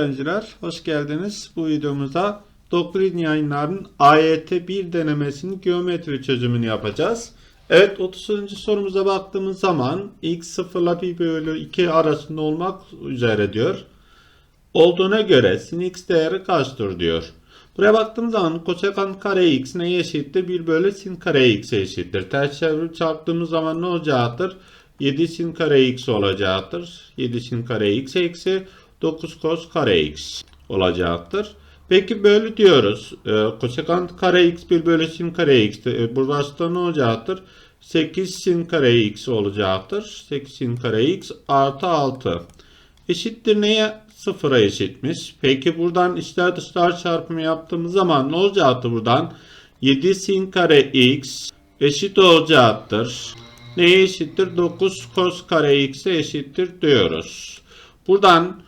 Öğrenciler, hoş geldiniz. Bu videomuzda Doktrin yayınlarının AYT 1 denemesinin geometri çözümünü yapacağız. Evet 30. sorumuza baktığımız zaman x 0 ile pi bölü 2 arasında olmak üzere diyor. Olduğuna göre sin x değeri kaçtır diyor. Buraya baktığımız zaman kosekant kare x neye eşittir? 1 bölü sin kare x'e eşittir. Ters çevirip çarptığımız zaman ne olacaktır? 7 sin kare x olacaktır. 7 sin kare x eksi 9 cos kare x olacaktır. Peki bölü diyoruz. E, kosekant kare x 1 bölü sin kare x. E, burası da ne olacaktır? 8 sin kare x olacaktır. 8 sin kare x artı 6. Eşittir neye? Sıfıra eşitmiş. Peki buradan içler dışlar çarpımı yaptığımız zaman ne olacaktır buradan? 7 sin kare x eşit olacaktır. Neye eşittir? 9 cos kare x'e eşittir diyoruz. Buradan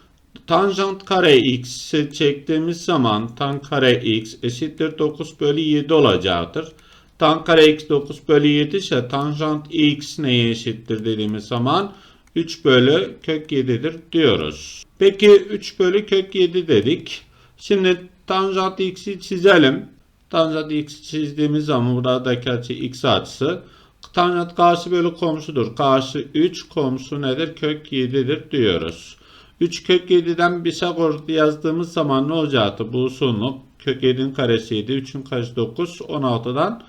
tanjant kare x'i çektiğimiz zaman tan kare x eşittir 9 bölü 7 olacaktır. Tan kare x 9 bölü 7 ise tanjant x neye eşittir dediğimiz zaman 3 bölü kök 7'dir diyoruz. Peki 3 bölü kök 7 dedik. Şimdi tanjant x'i çizelim. Tanjant x'i çizdiğimiz zaman buradaki açı x açısı. Tanjant karşı bölü komşudur. Karşı 3 komşu nedir? Kök 7'dir diyoruz. 3 kök 7'den Pisagor yazdığımız zaman ne olacaktı? Bu uzunluk kök 7'nin karesiydi. 3'ün karesi 9. 16'dan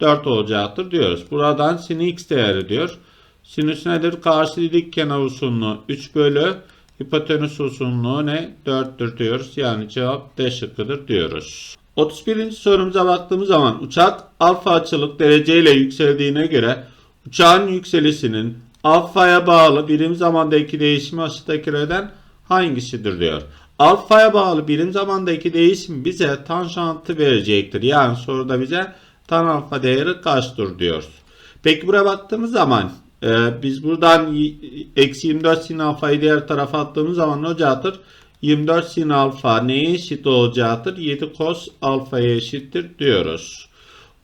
4 olacaktır diyoruz. Buradan sin x değeri diyor. Sinüs nedir? Karşı dik kenar uzunluğu 3 bölü hipotenüs uzunluğu ne? 4'tür diyoruz. Yani cevap D şıkkıdır diyoruz. 31. sorumuza baktığımız zaman uçak alfa açılık dereceyle yükseldiğine göre uçağın yükselişinin alfaya bağlı birim zamandaki değişimi aşağıdakilerden hangisidir diyor. Alfaya bağlı birim zamandaki değişim bize tanjantı verecektir. Yani soruda bize tan alfa değeri kaçtır diyor. Peki buraya baktığımız zaman e, biz buradan eksi 24 sin alfayı diğer tarafa attığımız zaman ne olacaktır? 24 sin alfa neye eşit olacaktır? 7 cos alfaya eşittir diyoruz.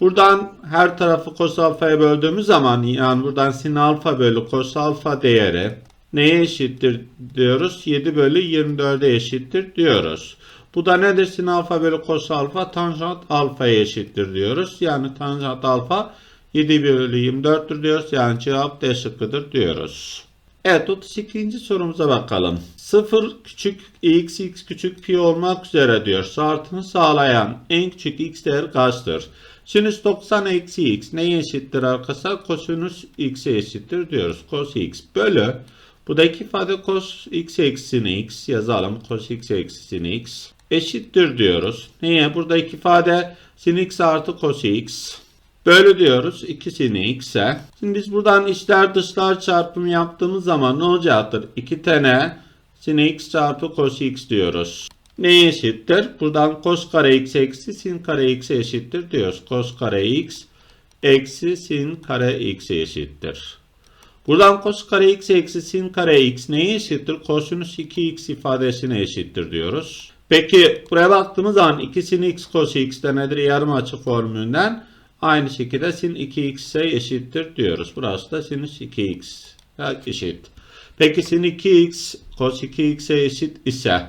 Buradan her tarafı cos alfaya böldüğümüz zaman yani buradan sin alfa bölü cos alfa değeri neye eşittir diyoruz? 7 bölü 24'e eşittir diyoruz. Bu da nedir? Sin alfa bölü cos alfa tanjant alfaya eşittir diyoruz. Yani tanjant alfa 7 bölü 24'tür diyoruz. Yani cevap D şıkkıdır diyoruz. Evet 32. sorumuza bakalım. 0 küçük x x küçük pi olmak üzere diyor. Şartını sağlayan en küçük x değer kaçtır? Sinüs 90 eksi x neye eşittir arkadaşlar? Kosinüs x'e eşittir diyoruz. Cos x bölü. Buradaki ifade cos x eksini x yazalım. Cos x eksini x eşittir diyoruz. Neye? Buradaki ifade sin x artı cos x. Böyle diyoruz. İkisini x'e. Şimdi biz buradan içler dışlar çarpımı yaptığımız zaman ne olacaktır? 2 tane sin x çarpı cos x diyoruz. Neye eşittir? Buradan cos kare x eksi sin kare x'e eşittir diyoruz. Cos kare x eksi sin kare x'e eşittir. Buradan cos kare x eksi sin kare x neye eşittir? Kosinüs 2x ifadesine eşittir diyoruz. Peki buraya baktığımız zaman 2 sin x cos x de nedir? Yarım açı formülünden aynı şekilde sin 2x'e eşittir diyoruz. Burası da sinüs 2x eşit. Peki sin 2x cos 2x'e eşit ise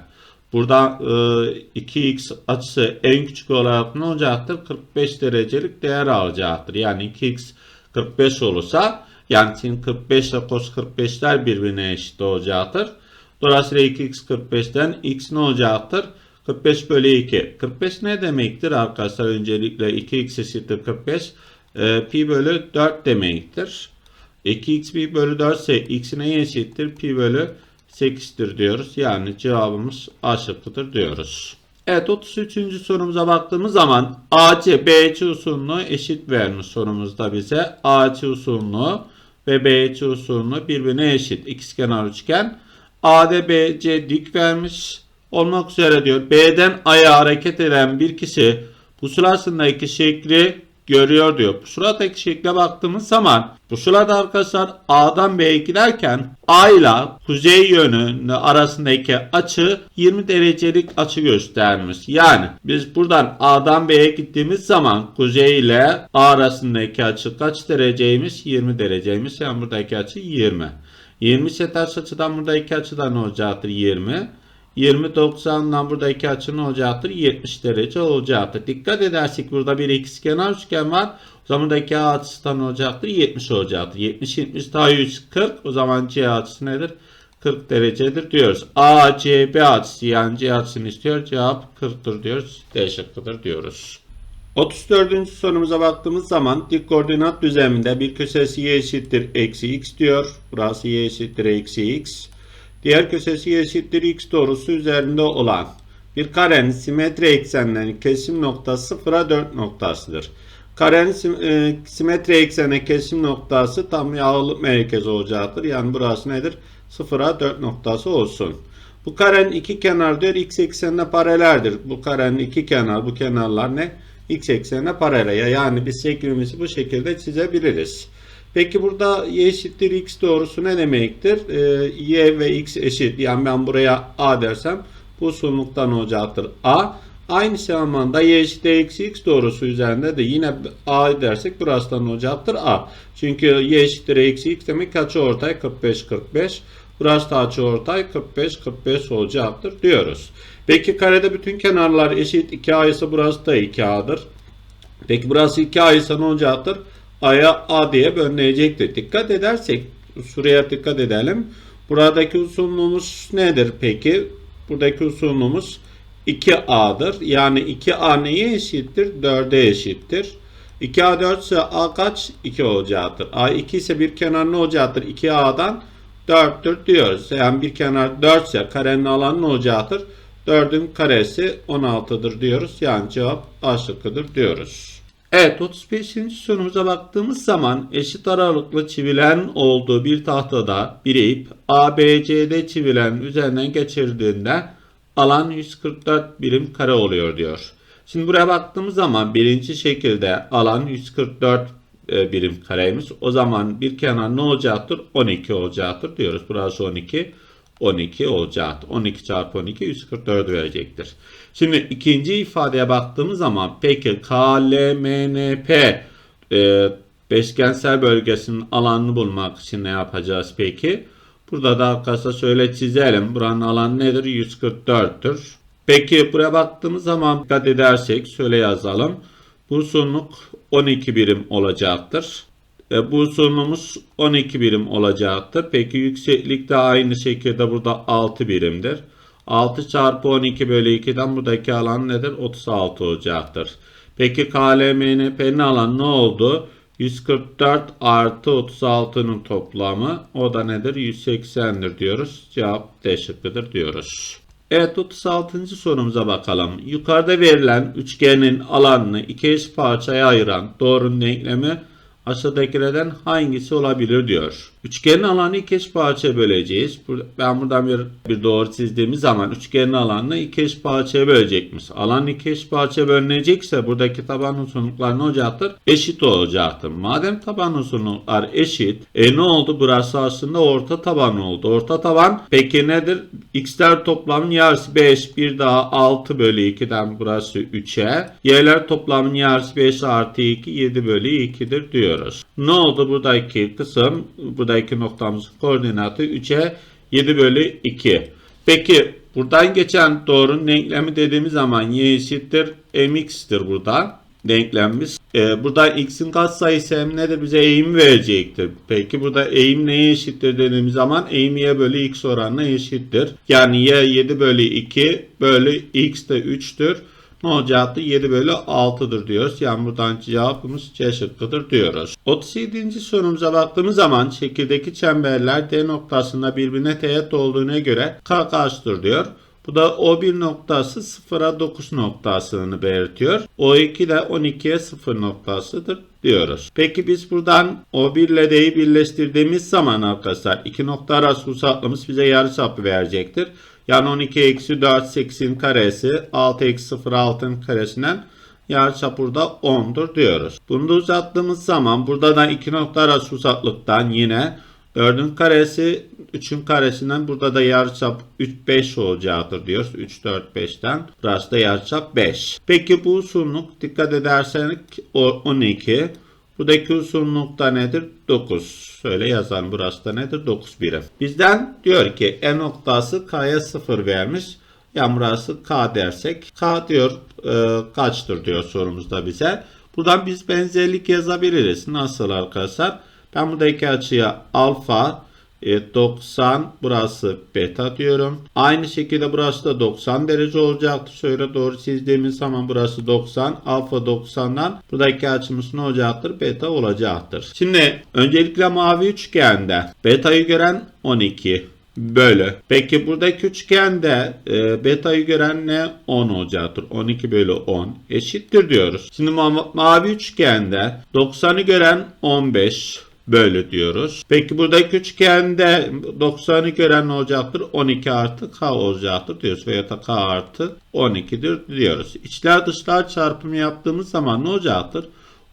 burada e, 2x açısı en küçük olarak ne olacaktır? 45 derecelik değer alacaktır. Yani 2x 45 olursa yani sin 45 ile cos 45'ler birbirine eşit olacaktır. Dolayısıyla 2x 45'ten x ne olacaktır? 45 bölü 2. 45 ne demektir arkadaşlar? Öncelikle 2x eşittir 45. E, pi bölü 4 demektir. 2x pi bölü 4 ise x neye eşittir? Pi bölü 8'tir diyoruz. Yani cevabımız A şıkkıdır diyoruz. Evet 33. sorumuza baktığımız zaman AC BC usulünü eşit vermiş sorumuzda bize. AC usulünü ve BC usulünü birbirine eşit. İkizkenar üçgen. AD BC dik vermiş olmak üzere diyor. B'den A'ya hareket eden bir kişi pusulasındaki şekli görüyor diyor. Pusuladaki şekle baktığımız zaman pusulada arkadaşlar A'dan B'ye giderken A ile kuzey yönü arasındaki açı 20 derecelik açı göstermiş. Yani biz buradan A'dan B'ye gittiğimiz zaman kuzey ile A arasındaki açı kaç dereceymiş? 20 dereceymiş. Yani buradaki açı 20. 20 ise ters açıdan buradaki açıdan ne olacaktır? 20. 20 90'dan buradaki açı ne olacaktır? 70 derece olacaktır. Dikkat edersek burada bir ikizkenar üçgen var. O zaman buradaki A açısı da ne olacaktır? 70 olacaktır. 70 70 daha 140. O zaman C açısı nedir? 40 derecedir diyoruz. A, C, B açısı yani C açısını istiyor. Cevap 40'tır diyoruz. D şıkkıdır diyoruz. 34. sorumuza baktığımız zaman dik koordinat düzleminde bir köşesi y eşittir eksi x diyor. Burası y eşittir eksi x. Diğer köşesi eşittir x doğrusu üzerinde olan bir karenin simetri eksenlerinin kesim noktası 0'a 4 noktasıdır. Karenin e, simetri eksene kesim noktası tam yağlı merkez olacaktır. Yani burası nedir? 0'a 4 noktası olsun. Bu karenin iki kenar diyor x eksenine paraleldir. Bu karenin iki kenar bu kenarlar ne? X eksenine paralel. Yani biz şeklimizi bu şekilde çizebiliriz. Peki burada y eşittir x doğrusu ne demektir? Ee, y ve x eşit. Yani ben buraya a dersem bu uzunluktan olacaktır a. Aynı zamanda y eşittir eksi x doğrusu üzerinde de yine a dersek burasından olacaktır a. Çünkü y eşittir eksi x demek açı ortay 45 45. Burası da açı ortay 45 45 olacaktır diyoruz. Peki karede bütün kenarlar eşit 2a ise burası da 2a'dır. Peki burası 2a ise ne olacaktır? A'ya A diye bölünecektir. Dikkat edersek şuraya dikkat edelim. Buradaki uzunluğumuz nedir peki? Buradaki uzunluğumuz 2A'dır. Yani 2A neye eşittir? 4'e eşittir. 2A 4 ise A kaç? 2 olacaktır. A 2 ise bir kenar ne olacaktır? 2A'dan 4'tür diyoruz. Yani bir kenar 4 ise karenin alanı ne olacaktır? 4'ün karesi 16'dır diyoruz. Yani cevap A şıkkıdır diyoruz. Evet 35. sorumuza baktığımız zaman eşit aralıklı çivilen olduğu bir tahtada bir ip ABCD çivilen üzerinden geçirdiğinde alan 144 birim kare oluyor diyor. Şimdi buraya baktığımız zaman birinci şekilde alan 144 e, birim kareymiş. O zaman bir kenar ne olacaktır? 12 olacaktır diyoruz. Burası 12. 12 olacaktır. 12 çarpı 12 144 verecektir. Şimdi ikinci ifadeye baktığımız zaman peki KLMNP e, beşgensel bölgesinin alanını bulmak için ne yapacağız peki? Burada da arkadaşlar şöyle çizelim. Buranın alanı nedir? 144'tür. Peki buraya baktığımız zaman dikkat edersek şöyle yazalım. Bu uzunluk 12 birim olacaktır. E, bu uzunluğumuz 12 birim olacaktır. Peki yükseklik de aynı şekilde burada 6 birimdir. 6 çarpı 12 bölü 2'den buradaki alan nedir? 36 olacaktır. Peki KLMNP'nin alanı ne oldu? 144 artı 36'nın toplamı o da nedir? 180'dir diyoruz. Cevap D şıkkıdır diyoruz. Evet 36. sorumuza bakalım. Yukarıda verilen üçgenin alanını iki eş parçaya ayıran doğrunun denklemi aşağıdakilerden hangisi olabilir diyor. Üçgenin alanı iki eş parçaya böleceğiz. Ben buradan bir, bir doğru çizdiğimiz zaman üçgenin alanını iki eş parçaya bölecekmiş. Alan iki eş parçaya bölünecekse buradaki taban uzunluklar ne olacaktır? Eşit olacaktır. Madem taban uzunluklar eşit, e ne oldu? Burası aslında orta taban oldu. Orta taban peki nedir? X'ler toplamın yarısı 5, bir daha 6 bölü 2'den burası 3'e. Y'ler toplamın yarısı 5 artı 2, 7 bölü 2'dir diyoruz. Ne oldu buradaki kısım? Buradaki noktamızın koordinatı 3'e 7 bölü 2. Peki buradan geçen doğrunun denklemi dediğimiz zaman y eşittir mx'tir burada denklemimiz. Ee, burada x'in katsayısı hem nedir? Bize eğimi verecektir. Peki burada eğim neye eşittir dediğimiz zaman eğim y bölü x oranına eşittir. Yani y 7 bölü 2 bölü x de 3'tür ne olacaktı? 7 bölü 6'dır diyoruz. Yani buradan cevabımız C şıkkıdır diyoruz. 37. sorumuza baktığımız zaman şekildeki çemberler D noktasında birbirine teğet olduğuna göre K kaçtır diyor. Bu da O1 noktası 0'a 9 noktasını belirtiyor. O2 de 12'ye 0 noktasıdır diyoruz. Peki biz buradan O1 ile D'yi birleştirdiğimiz zaman arkadaşlar iki nokta arası uzaklığımız bize yarıçapı verecektir. Yani 12 eksi 4 8'in karesi 6 eksi 0 6'ın karesinden yarıçap burada 10'dur diyoruz. Bunu da uzattığımız zaman burada da iki nokta arası uzaklıktan yine 4'ün karesi 3'ün karesinden burada da yarıçap 3 5 olacaktır diyoruz. 3 4 5'ten. Burası da yarıçap 5. Peki bu uzunluk dikkat ederseniz 12. Uzunluk da nedir? 9. Şöyle yazalım. Burası da nedir? 9 birim. Bizden diyor ki E noktası K'ya 0 vermiş. Yani burası K dersek. K diyor e, kaçtır diyor sorumuzda bize. Buradan biz benzerlik yazabiliriz. Nasıl arkadaşlar? Ben buradaki açıya alfa e, 90 burası beta diyorum. Aynı şekilde burası da 90 derece olacaktır. Şöyle doğru çizdiğimiz zaman burası 90. Alfa 90'dan buradaki açımız ne olacaktır? Beta olacaktır. Şimdi öncelikle mavi üçgende beta'yı gören 12 bölü. Peki buradaki üçgende e, beta'yı gören ne? 10 olacaktır. 12 bölü 10 eşittir diyoruz. Şimdi ma- mavi üçgende 90'ı gören 15 bölü diyoruz. Peki buradaki üçgende 90'ı gören ne olacaktır? 12 artı k olacaktır diyoruz. Veya da k artı 12'dir diyoruz. İçler dışlar çarpımı yaptığımız zaman ne olacaktır?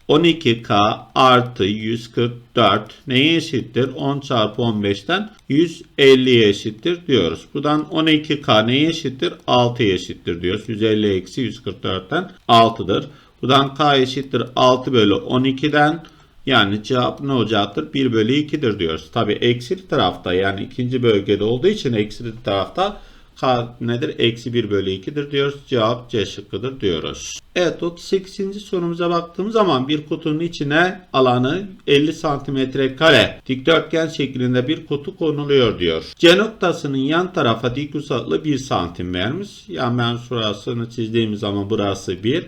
12K artı 144 neye eşittir? 10 çarpı 15'ten 150'ye eşittir diyoruz. Buradan 12K neye eşittir? 6'ya eşittir diyoruz. 150 eksi 144'ten 6'dır. Buradan K eşittir 6 bölü 12'den yani cevap ne olacaktır? 1 bölü 2'dir diyoruz. Tabi eksili tarafta yani ikinci bölgede olduğu için eksili tarafta K nedir? Eksi 1 bölü 2'dir diyoruz. Cevap C şıkkıdır diyoruz. Evet 38. sorumuza baktığımız zaman bir kutunun içine alanı 50 santimetre kare dikdörtgen şeklinde bir kutu konuluyor diyor. C noktasının yan tarafa dik uzaklığı 1 santim vermiş. Yani ben şurasını çizdiğim zaman burası 1.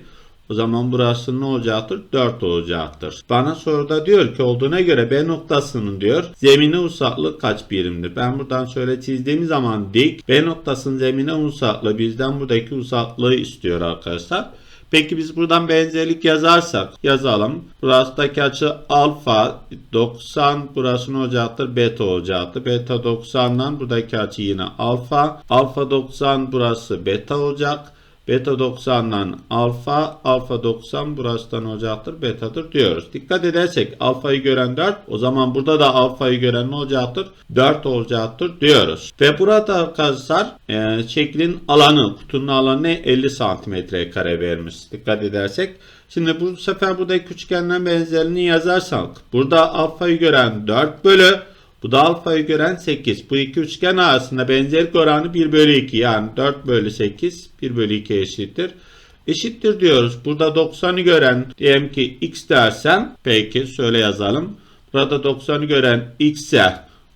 O zaman burası ne olacaktır? 4 olacaktır. Bana soruda diyor ki olduğuna göre B noktasının diyor zemine uzaklığı kaç birimdir? Ben buradan şöyle çizdiğim zaman dik B noktasının zemine uzaklığı bizden buradaki uzaklığı istiyor arkadaşlar. Peki biz buradan benzerlik yazarsak yazalım. Burasıdaki açı alfa 90 burası ne olacaktır? Beta olacaktır. Beta 90'dan buradaki açı yine alfa. Alfa 90 burası beta olacak. Beta 90'dan alfa, alfa 90 burasından olacaktır, betadır diyoruz. Dikkat edersek alfayı gören 4, o zaman burada da alfayı gören ne olacaktır? 4 olacaktır diyoruz. Ve burada arkadaşlar e, şeklin alanı, kutunun alanı ne? 50 santimetre kare vermiş. Dikkat edersek. Şimdi bu sefer buradaki üçgenden benzerini yazarsak, burada alfayı gören 4 bölü bu da alfayı gören 8. Bu iki üçgen arasında benzerlik oranı 1 bölü 2. Yani 4 bölü 8 1 bölü 2 eşittir. Eşittir diyoruz. Burada 90'ı gören diyelim ki x dersem peki şöyle yazalım. Burada 90'ı gören x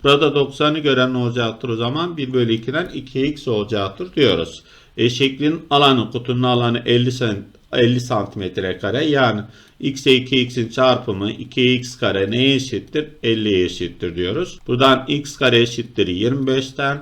burada 90'ı gören olacaktır o zaman? 1 bölü 2'den 2x olacaktır diyoruz. E, şeklin alanı kutunun alanı 50 cm 50 santimetre kare yani x'e 2x'in çarpımı 2x kare neye eşittir? 50'ye eşittir diyoruz. Buradan x kare eşittir 25'ten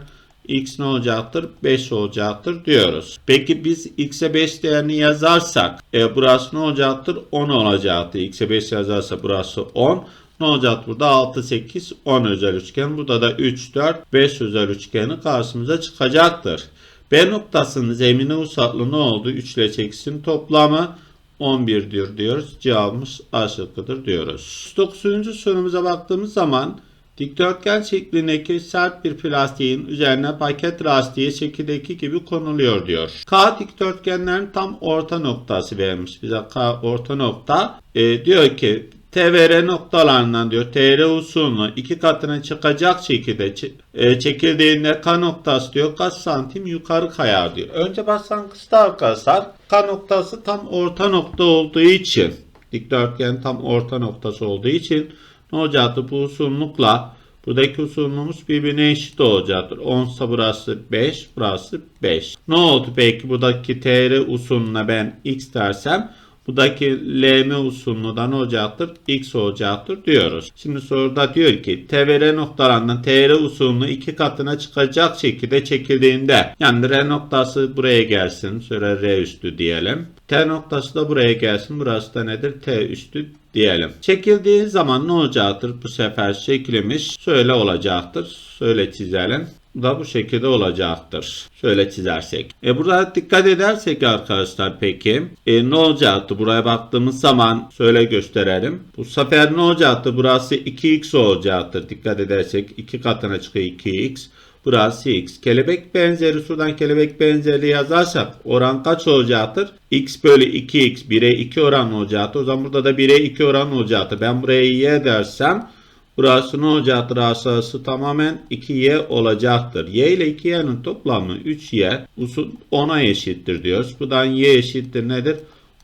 x ne olacaktır? 5 olacaktır diyoruz. Peki biz x'e 5 değerini yazarsak e, burası ne olacaktır? 10 olacaktır. x'e 5 yazarsa burası 10. Ne olacak burada? 6, 8, 10 özel üçgen. Burada da 3, 4, 5 özel üçgeni karşımıza çıkacaktır. B noktasının zemine uzaklığı ne oldu? 3 ile 8'in toplamı 11 diyor diyoruz. Cevabımız A şıkkıdır diyoruz. 9. sorumuza baktığımız zaman dikdörtgen şeklindeki sert bir plastiğin üzerine paket lastiği şekildeki gibi konuluyor diyor. K dikdörtgenlerin tam orta noktası verilmiş bize K orta nokta. E, diyor ki TVR noktalarından diyor TR usulünü iki katına çıkacak şekilde e, K noktası diyor kaç santim yukarı kayar diyor. Önce başlangıçta arkadaşlar K noktası tam orta nokta olduğu için dikdörtgen tam orta noktası olduğu için ne olacaktı bu uzunlukla buradaki uzunluğumuz birbirine eşit olacaktır. 10 ise burası 5 burası 5. Ne oldu peki buradaki TR usulüne ben x dersem Buradaki LM usulünden olacaktır. X olacaktır diyoruz. Şimdi soruda diyor ki TVR noktalarından TR usulünü iki katına çıkacak şekilde çekildiğinde yani R noktası buraya gelsin. Şöyle R üstü diyelim. T noktası da buraya gelsin. Burası da nedir? T üstü diyelim. Çekildiği zaman ne olacaktır? Bu sefer şeklimiz şöyle olacaktır. Şöyle çizelim da bu şekilde olacaktır. Şöyle çizersek. E burada dikkat edersek arkadaşlar peki e, ne olacaktı? Buraya baktığımız zaman şöyle gösterelim. Bu sefer ne olacaktı? Burası 2x olacaktır. Dikkat edersek 2 katına çıkıyor 2x. Burası x. Kelebek benzeri şuradan kelebek benzeri yazarsak oran kaç olacaktır? x bölü 2x 1'e 2 oran olacaktır. O zaman burada da 1'e 2 oran olacaktır. Ben buraya y dersem Burası ne olacaktır? Aşağısı tamamen 2y olacaktır. y ile 2y'nin toplamı 3y usul 10'a eşittir diyoruz. Buradan y eşittir nedir?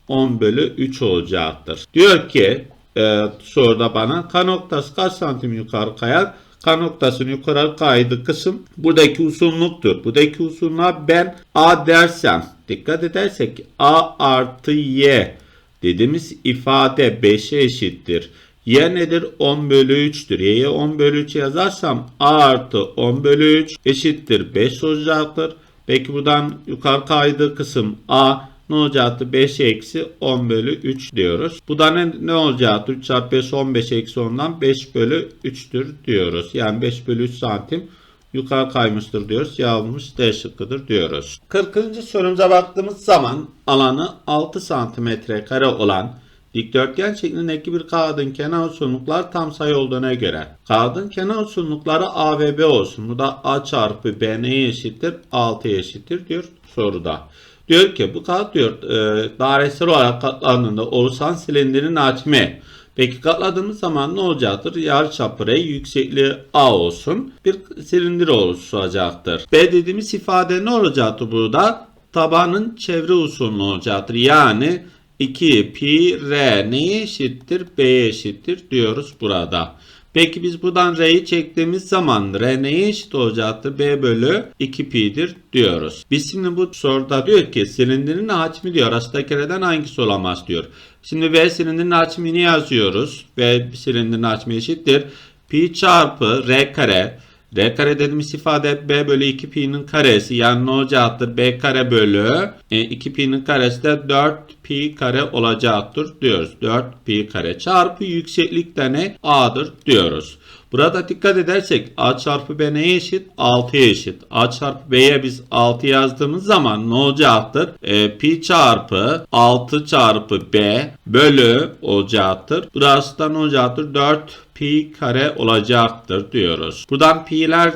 10 bölü 3 olacaktır. Diyor ki e, soruda bana K noktası kaç santim yukarı kayar? K noktasının yukarı kaydığı kısım buradaki uzunluktur. Buradaki uzunluğa ben A dersem dikkat edersek A artı Y dediğimiz ifade 5'e eşittir. Y nedir? 10 bölü 3'tür. Y'ye 10 bölü 3 yazarsam A artı 10 bölü 3 eşittir 5 olacaktır. Peki buradan yukarı kaydığı kısım A ne olacaktı? 5 eksi 10 bölü 3 diyoruz. Bu da ne, ne olacaktı? 3 çarpı 5 15 eksi 10'dan 5 bölü 3'tür diyoruz. Yani 5 bölü 3 santim yukarı kaymıştır diyoruz. Cevabımız D şıkkıdır diyoruz. 40. sorumuza baktığımız zaman alanı 6 santimetre kare olan dikdörtgen şeklindeki bir kağıdın kenar uzunlukları tam sayı olduğuna göre kağıdın kenar uzunlukları A ve B olsun. Bu da A çarpı B neye eşittir? 6'ya eşittir diyor soruda. Diyor ki bu kağıt diyor e, dairesel olarak katlandığında oluşan silindirin hacmi. Peki katladığımız zaman ne olacaktır? Yarıçapı R yüksekliği A olsun. Bir silindir oluşacaktır. B dediğimiz ifade ne olacaktır burada? Tabanın çevre uzunluğu olacaktır. Yani 2 pi r neye eşittir? B'ye eşittir diyoruz burada. Peki biz buradan r'yi çektiğimiz zaman r neye eşit olacaktır? B bölü 2 pi'dir diyoruz. Biz şimdi bu soruda diyor ki silindirin hacmi diyor. Aşağıdakilerden hangisi olamaz diyor. Şimdi V silindirin hacmini yazıyoruz. V silindirin hacmi eşittir. Pi çarpı r kare. R kare dediğimiz ifade B bölü 2 pi'nin karesi yani ne olacaktır? B kare bölü e, 2 pi'nin karesi de 4 pi kare olacaktır diyoruz. 4 pi kare çarpı yükseklik de ne? A'dır diyoruz. Burada dikkat edersek A çarpı B neye eşit? 6'ya eşit. A çarpı B'ye biz 6 yazdığımız zaman ne olacaktır? E, pi çarpı 6 çarpı B bölü olacaktır. Burası da ne olacaktır? 4 pi kare olacaktır diyoruz. Buradan pi'ler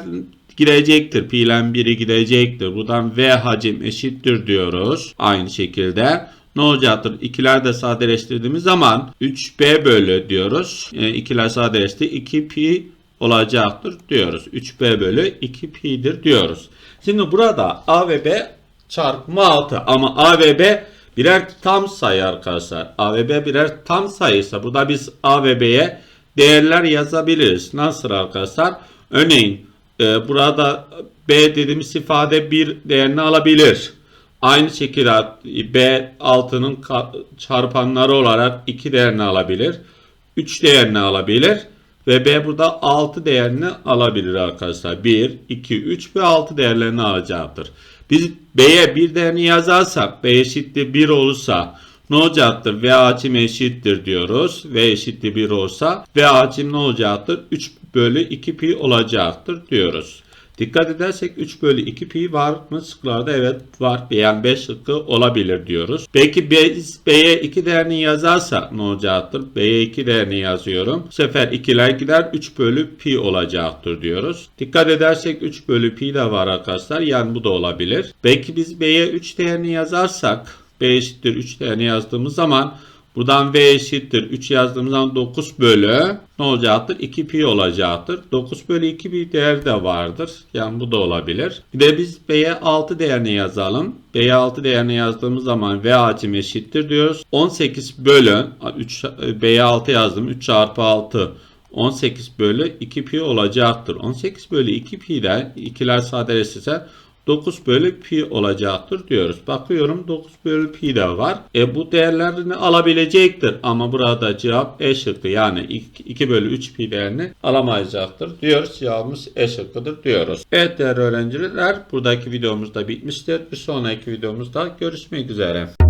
girecektir. Pi'len biri gidecektir. Buradan V hacim eşittir diyoruz. Aynı şekilde ne olacaktır? İkiler de sadeleştirdiğimiz zaman 3b bölü diyoruz. E, ikiler sadeleşti. 2 pi olacaktır diyoruz. 3b bölü 2 pi'dir diyoruz. Şimdi burada a ve b çarpımı 6 ama a ve b birer tam sayı arkadaşlar. A ve B birer tam sayıysa burada biz A ve B'ye değerler yazabiliriz. Nasıl arkadaşlar? Örneğin e, burada B dediğimiz ifade bir değerini alabilir. Aynı şekilde B altının çarpanları olarak 2 değerini alabilir. 3 değerini alabilir. Ve B burada 6 değerini alabilir arkadaşlar. 1, 2, 3 ve 6 değerlerini alacaktır. Biz B'ye bir değerini yazarsak B eşittir 1 olursa ne olacaktır? V hacim eşittir diyoruz. V eşittir 1 olsa V hacim ne olacaktır? 3 bölü 2 pi olacaktır diyoruz. Dikkat edersek 3 bölü 2 pi var mı şıklarda? Evet var. Yani 5 şıkkı olabilir diyoruz. Peki biz B'ye 2 değerini yazarsak ne olacaktır? B'ye 2 değerini yazıyorum. Bu sefer 2'ler gider 3 bölü pi olacaktır diyoruz. Dikkat edersek 3 bölü pi de var arkadaşlar. Yani bu da olabilir. Belki biz B'ye 3 değerini yazarsak B eşittir 3 değerini yazdığımız zaman Buradan V eşittir 3 yazdığımız zaman 9 bölü ne olacaktır? 2 pi olacaktır. 9 bölü 2 bir değer de vardır. Yani bu da olabilir. Bir de biz B'ye 6 değerini yazalım. B'ye 6 değerini yazdığımız zaman V hacim eşittir diyoruz. 18 bölü 3 B'ye 6 yazdım. 3 çarpı 6 18 bölü 2 pi olacaktır. 18 bölü 2 pi de ikiler sadeleşirse 9 bölü pi olacaktır diyoruz. Bakıyorum 9 bölü pi de var. E bu değerlerini alabilecektir. Ama burada cevap E şıkkı yani 2 bölü 3 pi değerini alamayacaktır diyoruz. Cevabımız E şıkkıdır diyoruz. Evet değerli öğrenciler buradaki videomuz da bitmiştir. Bir sonraki videomuzda görüşmek üzere.